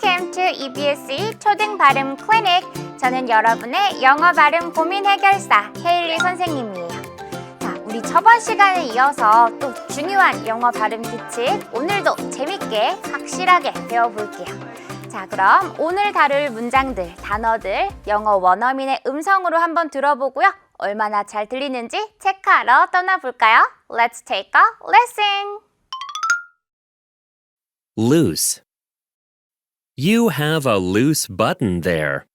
Welcome to EBSE 초등 발음 클리닉. 저는 여러분의 영어 발음 고민 해결사 헤일리 선생님이에요. 자, 우리 저번 시간에 이어서 또 중요한 영어 발음 규칙 오늘도 재밌게 확실하게 배워볼게요. 자, 그럼 오늘 다룰 문장들, 단어들 영어 원어민의 음성으로 한번 들어보고요. 얼마나 잘 들리는지 체크하러 떠나볼까요? Let's take a listen. Loose. You have a loose button there.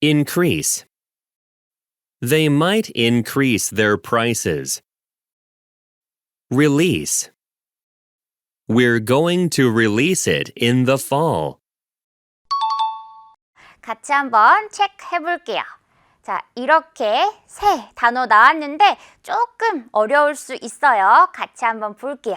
Increase. They might increase their prices. Release. We're going to release it in the fall. 같이 한번 체크해 볼게요. 자, 이렇게 새 단어 나왔는데 조금 어려울 수 있어요. 같이 한번 볼게요.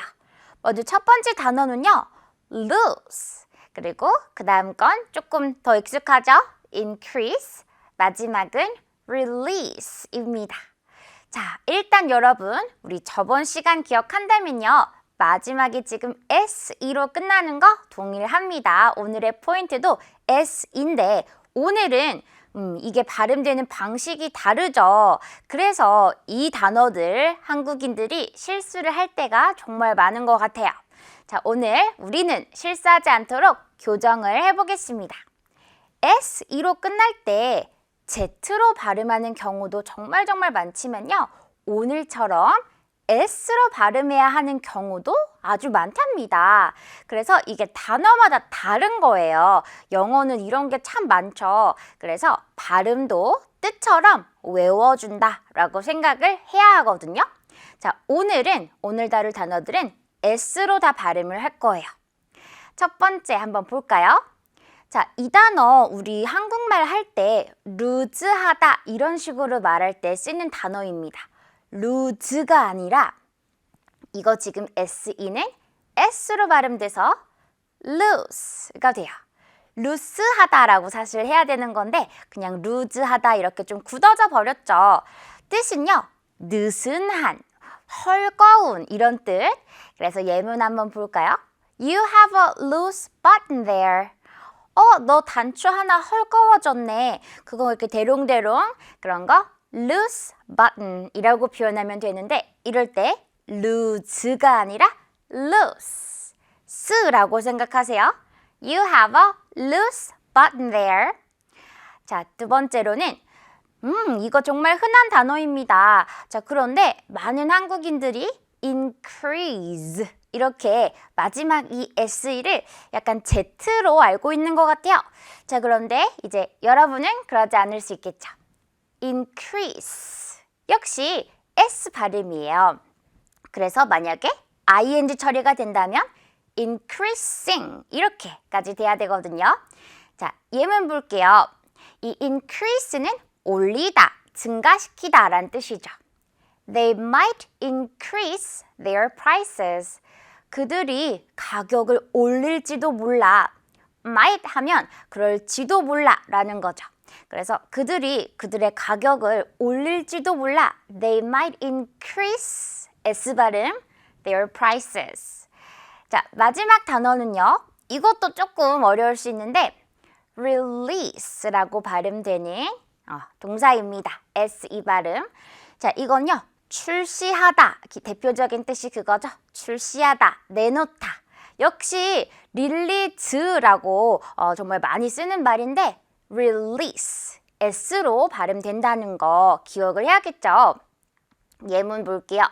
먼저 첫 번째 단어는요. lose. 그리고 그 다음 건 조금 더 익숙하죠? increase. 마지막은 release입니다. 자, 일단 여러분, 우리 저번 시간 기억한다면요. 마지막이 지금 SE로 끝나는 거 동일합니다. 오늘의 포인트도 S인데, 오늘은 음, 이게 발음되는 방식이 다르죠. 그래서 이 단어들 한국인들이 실수를 할 때가 정말 많은 것 같아요. 자, 오늘 우리는 실수하지 않도록 교정을 해보겠습니다. S2로 끝날 때 Z로 발음하는 경우도 정말 정말 많지만요. 오늘처럼 S로 발음해야 하는 경우도 아주 많답니다. 그래서 이게 단어마다 다른 거예요. 영어는 이런 게 참 많죠. 그래서 발음도 뜻처럼 외워준다 라고 생각을 해야 하거든요. 자, 오늘은, 오늘 다룰 단어들은 S로 다 발음을 할 거예요. 첫 번째 한번 볼까요? 자, 이 단어 우리 한국말 할 때 루즈하다 이런 식으로 말할 때 쓰는 단어입니다. 루즈가 아니라 이거 지금 SE는 S로 발음돼서 loose가 돼요. 루스하다라고 사실 해야 되는 건데 그냥 루즈하다 이렇게 좀 굳어져 버렸죠. 뜻은요. 느슨한, 헐거운 이런 뜻. 그래서 예문 한번 볼까요? You have a loose button there. 어, 너 단추 하나 헐거워졌네. 그거 이렇게 대롱대롱 그런 거 loose button 이라고 표현하면 되는데 이럴 때 loose가 아니라 loose 스라고 생각하세요. You have a loose button there. 자, 두 번째로는 음, 이거 정말 흔한 단어입니다. 자, 그런데 많은 한국인들이 increase 이렇게 마지막 이 SE를 약간 Z로 알고 있는 것 같아요. 자, 그런데 이제 여러분은 그러지 않을 수 있겠죠. increase 역시 S 발음이에요. 그래서 만약에 ing 처리가 된다면 increasing 이렇게까지 돼야 되거든요. 자, 예문 볼게요. 이 increase는 올리다, 증가시키다 라는 뜻이죠. They might increase their prices. 그들이 가격을 올릴지도 몰라. might 하면 그럴지도 몰라 라는 거죠. 그래서 그들이 그들의 가격을 올릴지도 몰라. They might increase S 발음 their prices. 자, 마지막 단어는요. 이것도 조금 어려울 수 있는데 release라고 발음되는 어, 동사입니다. SE 발음. 자, 이건요. 출시하다. 대표적인 뜻이 그거죠. 출시하다, 내놓다. 역시 릴리즈라고 어, 정말 많이 쓰는 말인데 release S로 발음된다는 거 기억을 해야겠죠. 예문 볼게요.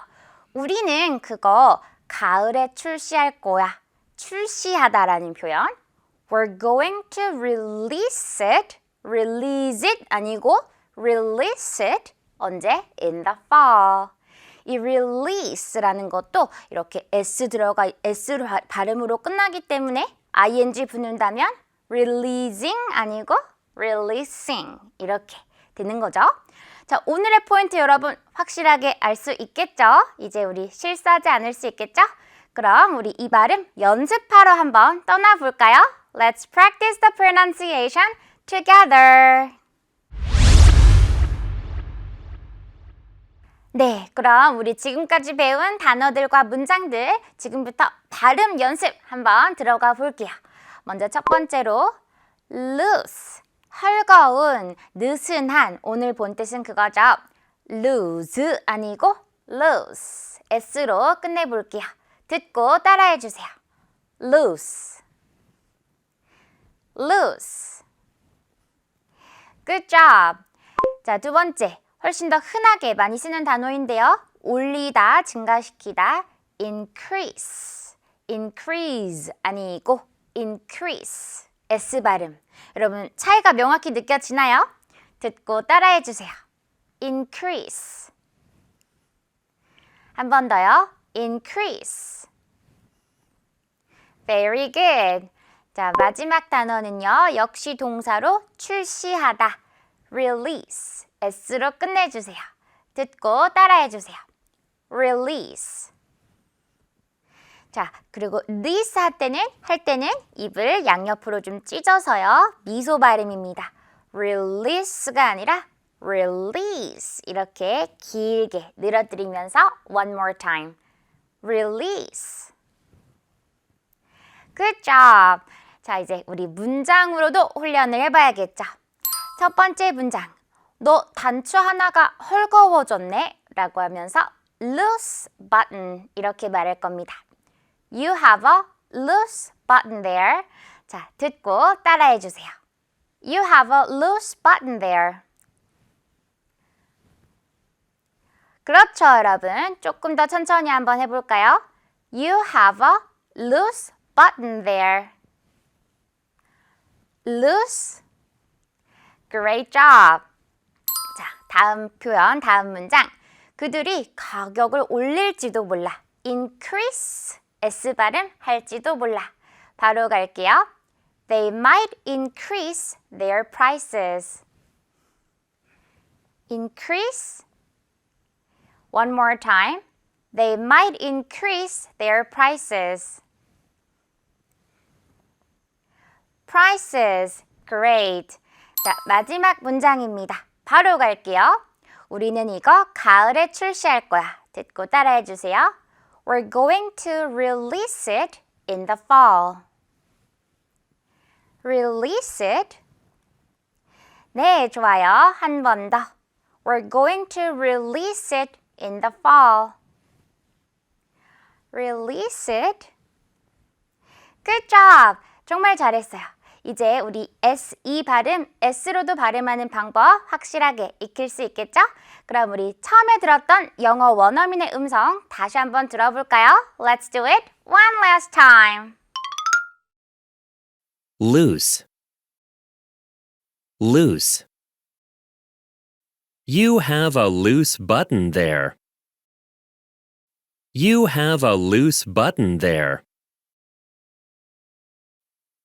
우리는 그거 가을에 출시할 거야. 출시하다라는 표현. We're going to release it. Release it 아니고 release it 언제? in the fall. 이 release라는 것도 이렇게 s 들어가 s 발음으로 끝나기 때문에 ing 붙는다면 releasing 아니고 releasing 이렇게 되는 거죠. 자, 오늘의 포인트 여러분 확실하게 알 수 있겠죠? 이제 우리 실수하지 않을 수 있겠죠? 그럼 우리 이 발음 연습하러 한번 떠나볼까요? Let's practice the pronunciation together. 네, 그럼 우리 지금까지 배운 단어들과 문장들 지금부터 발음 연습 한번 들어가 볼게요. 먼저 첫 번째로 loose 헐거운, 느슨한 오늘 본 뜻은 그거죠. lose 아니고 loose s로 끝내볼게요. 듣고 따라해 주세요. loose loose Good job. 자, 두 번째. 훨씬 더 흔하게 많이 쓰는 단어인데요. 올리다, 증가시키다. increase. increase 아니고 increase. S 발음. 여러분, 차이가 명확히 느껴지나요? 듣고 따라해 주세요. increase. 한 번 더요. increase. Very good. 자, 마지막 단어는요. 역시 동사로 출시하다. release. s로 끝내 주세요. 듣고 따라해 주세요. release. 자, 그리고 this 할 때는, 할 때는 입을 양옆으로 좀 찢어서요. 미소 발음입니다. release가 아니라 release. 이렇게 길게 늘어뜨리면서 one more time. release. Good job. 자, 이제 우리 문장으로도 훈련을 해봐야겠죠. 첫 번째 문장. 너 단추 하나가 헐거워졌네. 라고 하면서 loose button 이렇게 말할 겁니다. You have a loose button there. 자, 듣고 따라해 주세요. You have a loose button there. 그렇죠, 여러분. 조금 더 천천히 한번 해볼까요? You have a loose button there. Loose. Great job. 자, 다음 표현, 다음 문장. 그들이 가격을 올릴지도 몰라. increase S 발음 할지도 몰라. 바로 갈게요. They might increase their prices. increase One more time. They might increase their prices. Prices. Great. 자, 마지막 문장입니다. 바로 갈게요. 우리는 이거 가을에 출시할 거야. 듣고 따라해 주세요. We're going to release it in the fall. Release it. 네, 좋아요. 한 번 더. We're going to release it in the fall. Release it. Good job. 정말 잘했어요. 이제 우리 SE 발음, S로도 발음하는 방법 확실하게 익힐 수 있겠죠? 그럼 우리 처음에 들었던 영어 원어민의 음성 다시 한번 들어볼까요? Let's do it one last time. Loose. Loose. You have a loose button there. You have a loose button there.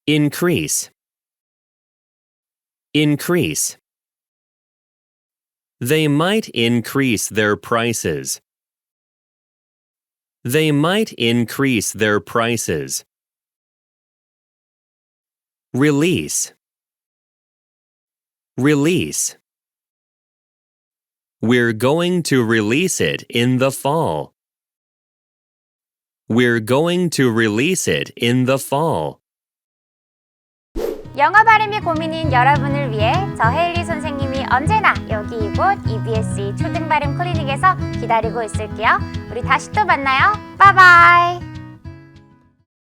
Increase. Increase. They might increase their prices. They might increase their prices. Release. Release. We're going to release it in the fall. We're going to release it in the fall. 영어 발음이 고민인 여러분을 위해 저 헤일리 선생님이 언제나 여기 이곳 EBS 초등 발음 클리닉에서 기다리고 있을게요. 우리 다시 또 만나요. 바이바이.